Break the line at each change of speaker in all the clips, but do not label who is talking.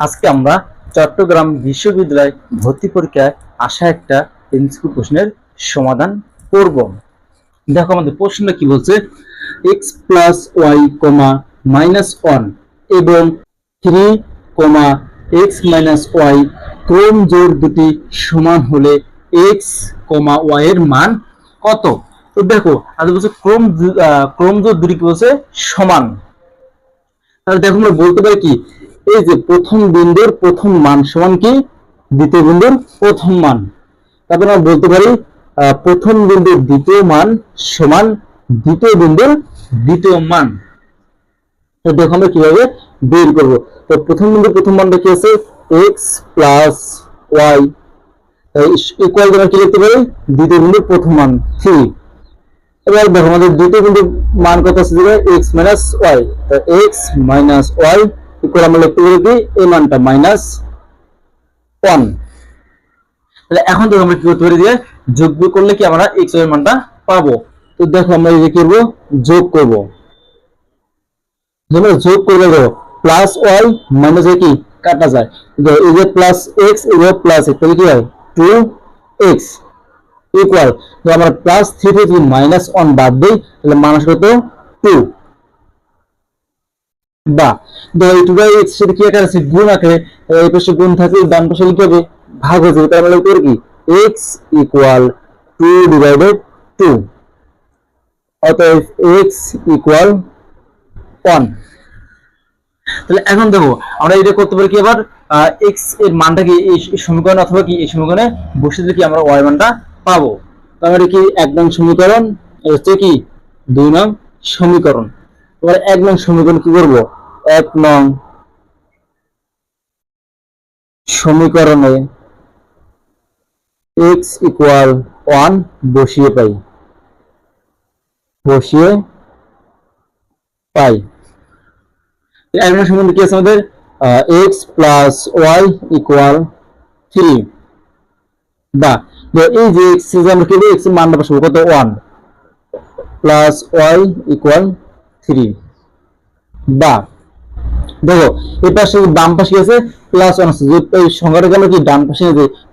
আজকে আমরা চট্টগ্রাম বিশ্ববিদ্যালয় ভর্তি পরীক্ষায় আসা একটা এমসিকিউ প্রশ্নের সমাধান করব। দেখো আমাদের প্রশ্নটা কি বলছে? X plus y comma minus one এবং three comma x minus y ক্রম জোড় দুটি সমান হলে এক্স কমা ওয়াই এর মান কত? তো দেখো আজ বলছে ক্রম ক্রম জোড় দুটি কি বলছে? সমান। তাহলে দেখো আমরা বলতে পারি কি? এই যে প্রথম বিন্দুর প্রথম মান সমান কি? দ্বিতীয় বিন্দুর প্রথম মান। তারপর আমরা বলতে পারি প্রথম বিন্দুর দ্বিতীয় মান সমান দ্বিতীয় বিন্দুর দ্বিতীয় মান। তো দেখো আমরা কীভাবে বের করব। তো প্রথম বিন্দুর প্রথম মানটা কি আছে? এক্স প্লাস ওয়াই ইকুয়াল আমরা কি লিখতে পারি? দ্বিতীয় বিন্দুর প্রথম মান থ্রি এবার দেখো আমাদের দ্বিতীয় বিন্দুর মান কত আছে? x minus y x minus y equal আমরা এই মানটা মাইনাস ওয়ান তাহলে এখন আমরা কি করতে পারি যোগ বিয়োগ করলে কি আমরা x এর মানটা পাবো? তো দেখো আমরা এই যে করব? যোগ করব। যোগ করব দেখো প্লাস ওয়াই মাইনাস কি? কাটা যায়। এই যে প্লাস এক্স এই যে প্লাস এক্স তাহলে কি হয়? টু এক্স ইকুয়াল তো আমরা প্লাস থ্রি থেকে মাইনাস ওয়ান বাদ দিই, তাহলে মাইনাস টু বা দেখো এই টু বাই এক্স সেটা কি আকার আছে গুণ আকারে তাহলে এই পাশে গুণ থাকলে ডান পাশে লিখতে হবে ভাগ হয়ে যাবে, তার মানে পারি কি? X equal two divided two অতএব এক্স ইকুয়াল ওয়ান তাহলে এখন দেখো, আমরা এটা করতে পারি কি আবার? এক্সের মানটা কি এই সমীকরণে অথবা কি এই সমীকরণে বসে দিলে কি আমরা ওয়াই মানটা পাবো। তো আমরা কি এক নং সমীকরণ হচ্ছে কি দুই নং সমীকরণ। এবার এক নং সমীকরণ কি করব? এক নং সমীকরণে এক্স ইকুয়াল ওয়ান বসিয়ে পাই। বসিয়ে পাই। নম্বর সমীকরণ কি আছে আমাদের? X plus y equal three বা এই যে এক্স আমরা কি এক্স মানটা বসাবো কত? One plus y equal three বা দেখো, এই পাশে বাম পাশে আছে প্লাস ওয়ান আছে এই সংখ্যাটাকে আমরা কি? ডান পাশে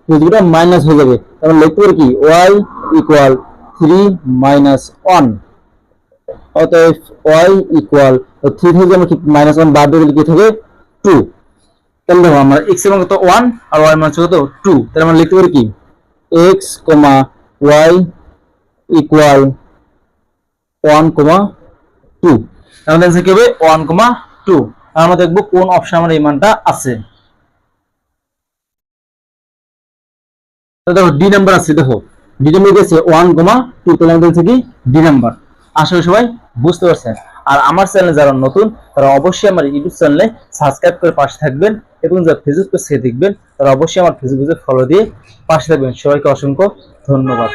নিয়ে যাই মাইনাস হয়ে যাবে। তাহলে লিখতে পারি কি? Y equal three minus one অতএব y ইকুয়াল থ্রি থেকে আমরা কি মাইনাস ওয়ান বাদ দিলে কি থাকে? টু তাহলে দেখো, আমরা x এর মান কত? ওয়ান আর এর মান কত? টু তাহলে আমরা লিখতে পারি কি? x comma y equal one comma two আমাদের অ্যান্সার কি হবে? ওয়ান কমা টু আমরা দেখব কোন অপশন আমার এই মানটা আছে। দেখো ডি নাম্বার আছে, দেখো। ডি নাম্বার গেছে ওয়ান কমা টু তাহলে আমাদের হচ্ছে কি? ডি নাম্বার করি সবাই বুঝতে পারছেন। আর আমার চ্যানেলে যারা নতুন, তারা অবশ্যই আমার ইউটিউব চ্যানেলে সাবস্ক্রাইব করে পাশে থাকবেন এবং যারা ফেসবুক পেজ থেকে দেখবেন, তারা অবশ্যই আমার ফেসবুক পেজে ফলো দিয়ে পাশে থাকবেন। সবাইকে অসংখ্য ধন্যবাদ।